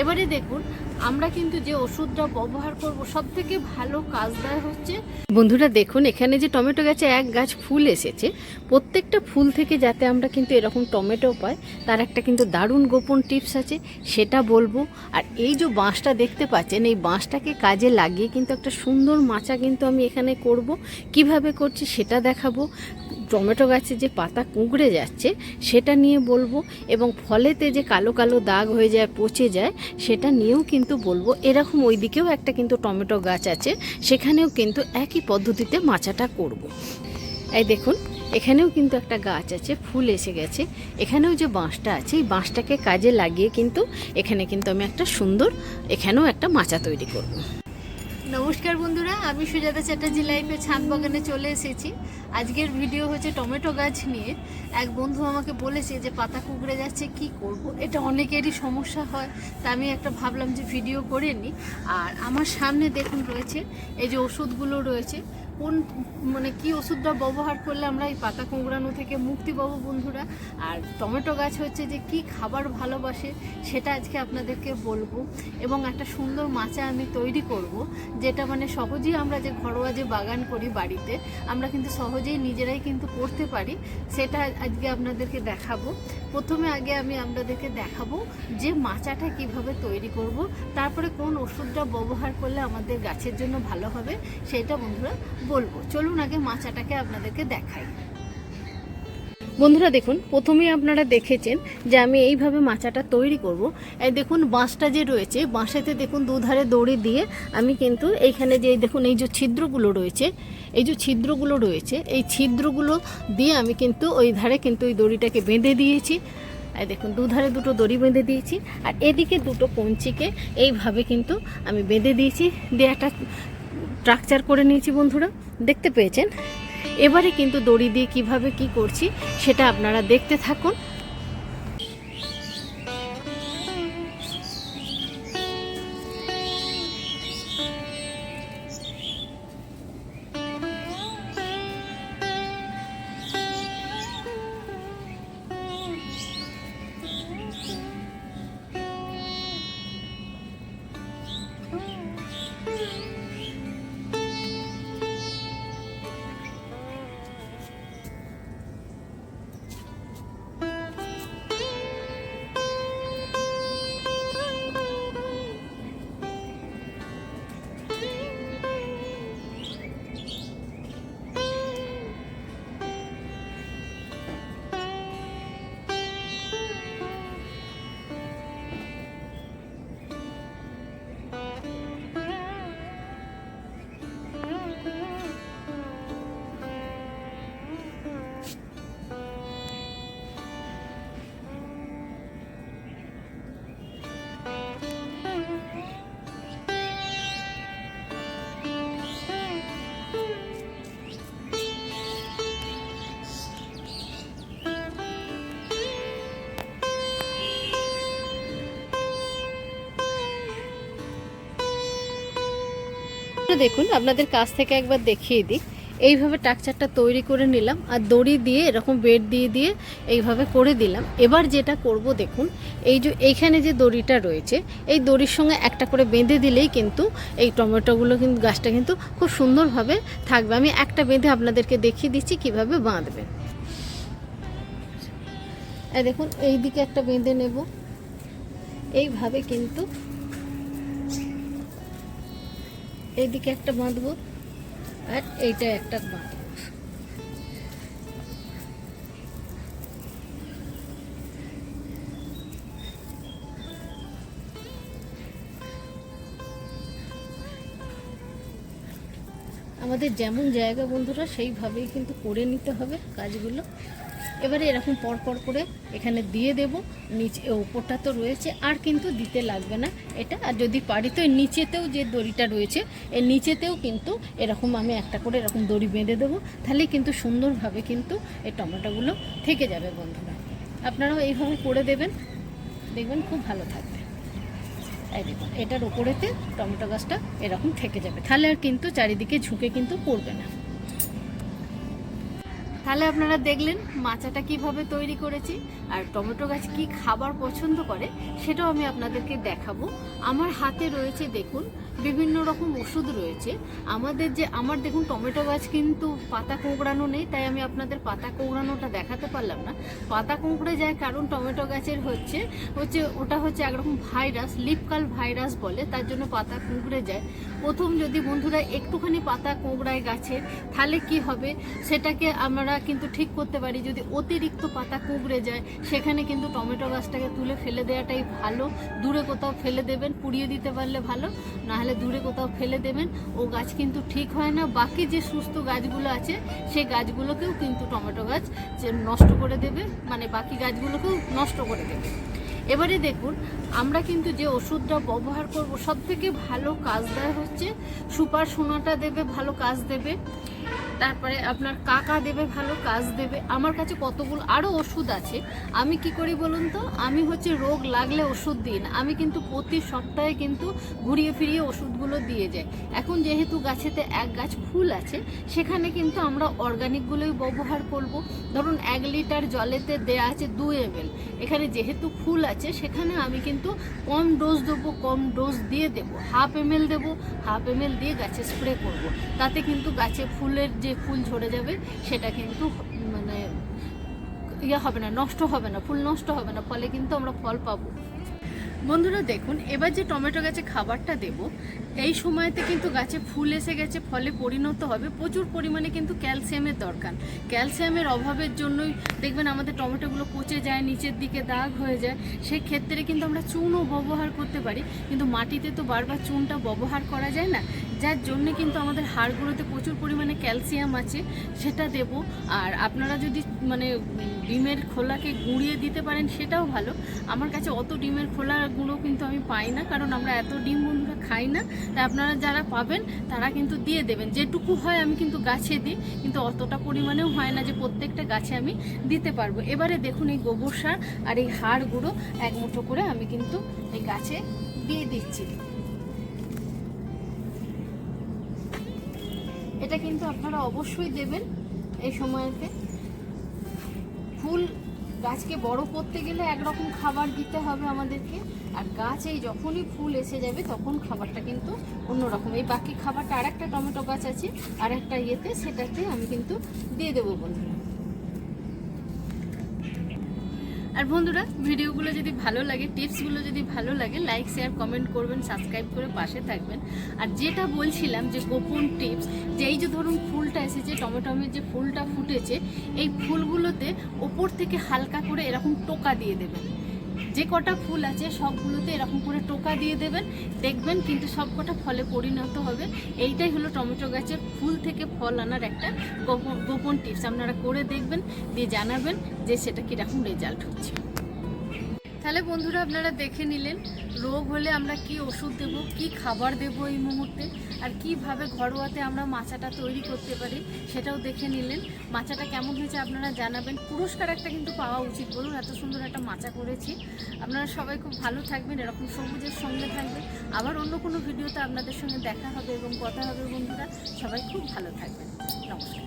এবারে দেখুন, আমরা কিন্তু যে ওষুধটা ব্যবহার করব সব থেকে ভালো কাজ দেয় হচ্ছে বন্ধুরা দেখুন, এখানে যে টমেটো গাছে এক গাছ ফুল এসেছে, প্রত্যেকটা ফুল থেকে যাতে আমরা কিন্তু এরকম টমেটো পাই, তার একটা কিন্তু দারুণ গোপন টিপস আছে, সেটা বলব। আর এই যে বাঁশটা দেখতে পাচ্ছেন, এই বাঁশটাকে কাজে লাগিয়ে কিন্তু একটা সুন্দর মাচা কিন্তু আমি এখানে করব। কীভাবে করছি সেটা দেখাবো। টমেটো গাছে যে পাতা কুঁকড়ে যাচ্ছে, সেটা নিয়ে বলব এবং ফলেতে যে কালো কালো দাগ হয়ে যায়, পচে যায়, সেটা নিয়েও কিন্তু বলব এরকম ওই দিকেও একটা কিন্তু টমেটো গাছ আছে, সেখানেও কিন্তু একই পদ্ধতিতে মাচাটা করব। এই দেখুন, এখানেও কিন্তু একটা গাছ আছে, ফুল এসে গেছে এখানেও যে বাঁশটা আছে, এই বাঁশটাকে কাজে লাগিয়ে কিন্তু এখানে কিন্তু আমি একটা সুন্দর, এখানেও একটা মাচা তৈরি করব। নমস্কার বন্ধুরা, আমি সুজাতা চ্যাটার্জি লাইফে ছাদ বাগানে চলে এসেছি। আজকের ভিডিও হচ্ছে টমেটো গাছ নিয়ে। এক বন্ধু আমাকে বলেছে যে, পাতা কুকড়ে যাচ্ছে, কি করব। এটা অনেকেরই সমস্যা হয়, তা আমি একটা ভাবলাম যে, ভিডিও করে নিই। আর আমার সামনে দেখুন রয়েছে, এই যে ওষুধগুলো রয়েছে কোন মানে কি ওষুধটা ব্যবহার করলে আমরা এই পাতা কুঁকড়ানো থেকে মুক্তি পাবো বন্ধুরা? আর টমেটো গাছ হচ্ছে যে কি খাবার ভালোবাসে সেটা আজকে আপনাদেরকে বলব। এবং একটা সুন্দর মাচা আমি তৈরি করব, যেটা মানে সহজেই আমরা যে ঘরোয়া যে বাগান করি বাড়িতে, আমরা কিন্তু সহজেই নিজেরাই কিন্তু করতে পারি। সেটা আজকে আপনাদেরকে দেখাবো। প্রথমে আগে আমি আপনাদেরকে দেখাবো যে মাচাটা কীভাবে তৈরি করব, তারপরে কোন ওষুধটা ব্যবহার করলে আমাদের গাছের জন্য ভালো হবে, সেটা বন্ধুরা বলব। চলুন আগে মাচাটাকে আপনাদেরকে দেখাই। বন্ধুরা দেখুন, প্রথমেই আপনারা দেখেছেন যে আমি এইভাবে মাচাটা তৈরি করব। এই দেখুন, বাঁশটা যে রয়েছে, বাঁশেতে দেখুন দুধারে দড়ি দিয়ে আমি কিন্তু এইখানে যে দেখুন, এই যে ছিদ্রগুলো রয়েছে, এই যে ছিদ্রগুলো রয়েছে, এই ছিদ্রগুলো দিয়ে আমি কিন্তু ওই ধারে কিন্তু ওই দড়িটাকে বেঁধে দিয়েছি। এই দেখুন, দুধারে দুটো দড়ি বেঁধে দিয়েছি, আর এদিকে দুটো কঞ্চিকে এইভাবে কিন্তু আমি বেঁধে দিয়েছি। দিয়ে একটা স্ট্রাকচার করে নিয়েছি বন্ধুরা, দেখতে পেয়েছেন? এবারে কিন্তু দড়ি দিয়ে কীভাবে কি করছি, সেটা আপনারা দেখতে থাকুন। দেখুন, আপনাদের কাছ থেকে একবার দেখিয়ে দিই। এইভাবে টাকচারটা তৈরি করে নিলাম আর দড়ি দিয়ে এরকম বেড দিয়ে দিয়ে এইভাবে করে দিলাম। এবার যেটা করব দেখুন, এই যে এইখানে যে দড়িটা রয়েছে, এই দড়ির সঙ্গে একটা করে বেঁধে দিলেই কিন্তু এই টমেটোগুলো কিন্তু, গাছটা কিন্তু খুব সুন্দরভাবে থাকবে। আমি একটা বেঁধে আপনাদেরকে দেখিয়ে দিচ্ছি কীভাবে বাঁধবে। দেখুন এই দিকে একটা বেঁধে নেব। এইভাবে কিন্তু এইদিকে একটা বাঁধবো, আর এইটা একটা বাঁধবো। আমাদের যেমন জায়গা বন্ধুরা, সেইভাবেই কিন্তু করে নিতে হবে কাজগুলো। এবারে এরকম পর পর করে এখানে দিয়ে দেব। নিচে ওপরটা তো রয়েছে, আর কিন্তু দিতে লাগবে না এটা। আর যদি পারি তো নিচেতেও যে দড়িটা রয়েছে, এর নিচেতেও কিন্তু এরকম আমি একটা করে এরকম দড়ি বেঁধে দেবো। তাহলে কিন্তু সুন্দরভাবে কিন্তু এই টমেটোগুলো থেকে যাবে বন্ধুরা। আপনারাও এইভাবে করে দেবেন। দেখবেন খুব ভালো থাকবে। এই দেখুন, এটার ওপরেতে টমেটো গাছটা এরকম থেকে যাবে। তাহলে আর কিন্তু চারিদিকে ঝুঁকে কিন্তু পড়বে না। তাহলে আপনারা দেখলেন মাচাটা কীভাবে তৈরি করেছি আর টমেটো গাছ কি খাবার পছন্দ করে সেটাও আমি আপনাদেরকে দেখাবো। আমার হাতে রয়েছে দেখুন বিভিন্ন রকম ওষুধ রয়েছে। আমাদের যে, আমার দেখুন টমেটো গাছ কিন্তু পাতা কোঁকড়ানো নেই, তাই আমি আপনাদের পাতা কোঁকড়ানোটা দেখাতে পারলাম না। পাতা কোঁকড়ে যায় কারণ টমেটো গাছের হচ্ছে হচ্ছে ওটা হচ্ছে একরকম ভাইরাস, লিপকাল ভাইরাস বলে, তার জন্য পাতা কুঁকড়ে যায়। প্রথম যদি বন্ধুরা একটুখানি পাতা কোঁকড়ায় গাছের তাহলে কি হবে? সেটাকে আমরা কিন্তু ঠিক করতে পারি, যদি অতিরিক্ত পাতা কুঁকড়ে যায়, সেখানে কিন্তু টমেটো গাছটাকে তুলে ফেলে দেওয়াটাই ভালো। দূরে কোথাও ফেলে দেবেন, পুড়িয়ে দিতে পারলে ভালো নাহলে দূরে কোথাও ফেলে দেবেন। ও গাছ কিন্তু ঠিক হয় না। বাকি যে সুস্থ গাছগুলো আছে, সেই গাছগুলোকেও কিন্তু টমেটো গাছ যে নষ্ট করে দেবে মানে বাকি গাছগুলোকেও নষ্ট করে দেবে। এবারে দেখুন, আমরা কিন্তু যে ওষুধটা ব্যবহার করব সব থেকে ভালো কাজ দেয় হচ্ছে সুপার সোনাটা দেবে, ভালো কাজ দেবে। তারপরে আপনার কাকা দেবে ভালো, কাজ দেবে। আমার কাছে কতগুলো আরও ওষুধ আছে। আমি কি করি বলুন তো? আমি হচ্ছে রোগ লাগলে ওষুধ দিই না। আমি কিন্তু প্রতি সপ্তাহে কিন্তু ঘুরিয়ে ফিরিয়ে ওষুধগুলো দিয়ে যাই। এখন যেহেতু গাছেতে এক গাছ ফুল আছে, সেখানে কিন্তু আমরা অর্গানিকগুলোই ব্যবহার করব। ধরুন, এক লিটার জলেতে দেয়া আছে দু এম এখানে যেহেতু ফুল আছে, সেখানে আমি কিন্তু কম ডোজ দেবো, কম ডোজ দিয়ে দেবো। হাফ এম দেবো, হাফ এমএল দিয়ে গাছে স্প্রে করব। তাতে কিন্তু গাছে ফুলের যে ফুল ঝরে যাবে, সেটা কিন্তু মানে ইয়ে হবে না, নষ্ট হবে না, ফুল নষ্ট হবে না, ফলে কিন্তু আমরা ফল পাবো। বন্ধুরা দেখুন, এবার যে টমেটো গাছে খাবারটা দেব, এই সময়তে কিন্তু গাছে ফুল এসে গেছে, ফলে পরিণত হবে প্রচুর পরিমাণে কিন্তু ক্যালসিয়ামের দরকার। ক্যালসিয়ামের অভাবের জন্যই দেখবেন আমাদের টমেটোগুলো পচে যায়, নিচের দিকে দাগ হয়ে যায়। সেই ক্ষেত্রে কিন্তু আমরা চুনও ব্যবহার করতে পারি, কিন্তু মাটিতে তো বারবার চুনটা ব্যবহার করা যায় না। যার জন্য কিন্তু আমাদের হাড়গুলোতে প্রচুর পরিমাণে ক্যালসিয়াম আছে, সেটা দেব। আর আপনারা যদি মানে ডিমের খোলাকে গুঁড়িয়ে দিতে পারেন, সেটাও ভালো। আমার কাছে অত ডিমের খোলা গুঁড়ো কিন্তু আমি পাই না, কারণ আমরা এত ডিম বন্ধুরা খাই না। তাই আপনারা যারা পাবেন, তারা কিন্তু দিয়ে দেবেন। যেটুকু হয় আমি কিন্তু গাছে দিই, কিন্তু অতটা পরিমাণেও হয় না যে প্রত্যেকটা গাছে আমি দিতে পারব। এবারে দেখুন এই গোবর সার আর এই হাড় গুঁড়ো এক মুঠো করে আমি কিন্তু এই গাছে দিয়ে দিচ্ছি। এটা কিন্তু আপনারা অবশ্যই দেবেন এই সময়তে। ফুল গাছকে বড় করতে গেলে একরকম খাবার দিতে হবে আমাদেরকে। আর গাছ যখনই ফুল এসে যাবে, তখন খাবারটা কিন্তু অন্যরকম। এই বাকি খাবারটা আর একটা টমেটো গাছ আছে আর একটা ইয়েতে সেটাতে আমি কিন্তু দিয়ে দেবো বন্ধুরা। আর বন্ধুরা, ভিডিওগুলো যদি ভালো লাগে, টিপসগুলো যদি ভালো লাগে লাইক শেয়ার কমেন্ট করবেন সাবস্ক্রাইব করে পাশে থাকবেন। আর যেটা বলছিলাম যে গোপন টিপস, যে এই যে ধরুন ফুলটা এসেছে টমেটোমের যে ফুলটা ফুটেছে, এই ফুলগুলোতে ওপর থেকে হালকা করে এরকম টোকা দিয়ে দেবেন। যে কটা ফুল আছে, সবগুলোতে এরকম করে টোকা দিয়ে দেবেন, দেখবেন কিন্তু সব কটা ফলে পরিণত হবে। এইটাই হলো টমেটো গাছের ফুল থেকে ফল আনার একটা গোপন গোপন টিপস আপনারা করে দেখবেন, দিয়ে জানাবেন যে সেটা কীরকম রেজাল্ট হচ্ছে। তাহলে বন্ধুরা আপনারা দেখে নিলেন, রোগ হলে আমরা কি ওষুধ দেব, কি খাবার দেব এই মুহূর্তে, আর কীভাবে ঘরোয়াতে আমরা মাচাটা তৈরি করতে পারি সেটাও দেখে নিলেন। মাচাটা কেমন হয়েছে আপনারা জানাবেন। পুরস্কার একটা কিন্তু পাওয়া উচিত, বলুন এত সুন্দর একটা মাচা করেছি। আপনারা সবাই খুব ভালো থাকবেন, এরকম সবুজের সঙ্গে থাকবেন। আবার অন্য কোনো ভিডিওতে আপনাদের সঙ্গে দেখা হবে এবং কথা হবে বন্ধুরা, সবাই খুব ভালো থাকবেন। নমস্কার।